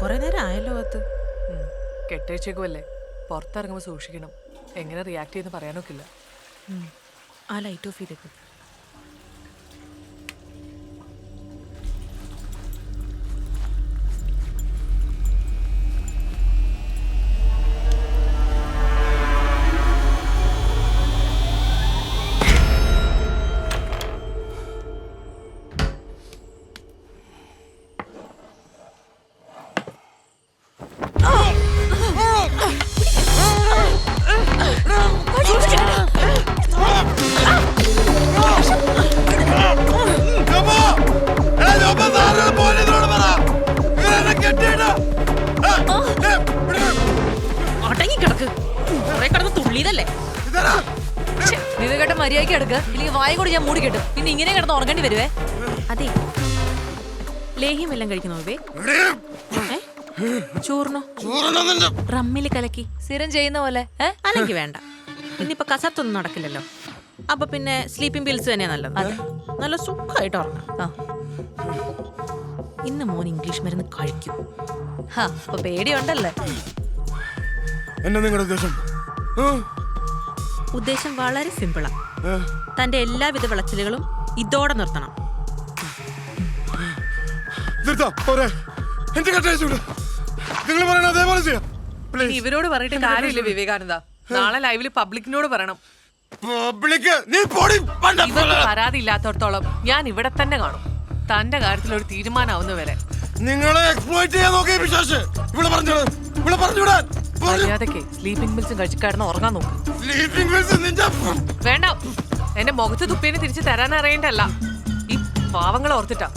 കുറെ നേരം ആയല്ലോ അത് കെട്ടഴിച്ചേക്കുമല്ലേ പുറത്തിറങ്ങുമ്പോൾ സൂക്ഷിക്കണം. എങ്ങനെ റിയാക്ട് ചെയ്യുന്ന പറയാനൊക്കില്ല. ആ ലൈറ്റ് ഓഫ് ചെയ്തേക്കും. ഏ, ഏ, ഇവിടെ അടങ്ങി കിടക്ക് കുറെ കിടന്ന് തുള്ളിയതല്ലേ? ഇതാരാ? ഏ, വിവേകേട്ട മര്യാദയ്ക്ക് എടുക്ക്. ഇല്ലെങ്കിൽ വായ കൂടി ഞാൻ മൂടി കെട്ടും. പിന്നെ ഇങ്ങനെ കിടന്ന് ഉറങ്ങേണ്ടി വരുവേ? അതെ. ലേഹ്യം എല്ലാം കഴിക്കണോ. ഏ? ചോറിനോ? റമ്മിൽ കലക്കി. സ്ഥിരം ചെയ്യുന്ന പോലെ. അല്ലെങ്കിൽ വേണ്ട. ഇന്നിപ്പോ കസർത്തൊന്നും നടക്കില്ലല്ലോ. അപ്പൊ പിന്നെ സ്ലീപ്പിംഗ് പിൽസ് തന്നെയാ നല്ലത്. നല്ല സുഖമായിട്ട് ഉറങ്ങാം. ആ. ഇന്ന് മോൻ ഇംഗ്ലീഷ് മരുന്ന് കഴിക്കും. ഹാ അപ്പൊ പേടിയുണ്ടല്ലേ? എന്നാ നിങ്ങളുടെ ഉദ്ദേശം? ഉദ്ദേശം വളരെ സിമ്പിളാ. ഏ? തന്റെ എല്ലാവിധ വിളച്ചിലുകളും ഇതോടെ നിർത്തണം. നിങ്ങൾ പറയണ അതേപോലെ ചെയ്യാം. ഇവരോട് പറഞ്ഞിട്ട് കാര്യമില്ല വിവേകാനന്ദ. നാളെ ലൈവിൽ പബ്ലിക്കിനോട് പറയണം. പബ്ലിക് നീ പൊടി പണ്ട. ഇവർക്ക് പരാതി ഇല്ലാത്തടത്തോളം ഞാൻ ഇവിടെ തന്നെ കാണും. തന്റെ കാര്യത്തിൽ ഒരു തീരുമാനമാവുന്നവരെ നിങ്ങളെ എക്സ്പ്ലോയിറ്റ് ചെയ്യാൻ നോക്കിയ വിശ്വാസ് ഇവിടെ പറഞ്ഞു ഇവിടെ പറഞ്ഞുവിടാൻ. പറഞ്ഞു. മര്യാദക്കെ സ്ലീപ്പിംഗ് മിൽസും കഴിച്ച് കിടന്ന് ഉറങ്ങാൻ നോക്ക്. സ്ലീപ്പിംഗ് പിൽസ് നിന്റെ വേണ്ട. എന്റെ മുഖത്ത് തുപ്പിനെ തിരിച്ചു തരാൻ അറിയണ്ടല്ല ഈ പാവങ്ങളെ ഓർത്തിട്ടാ.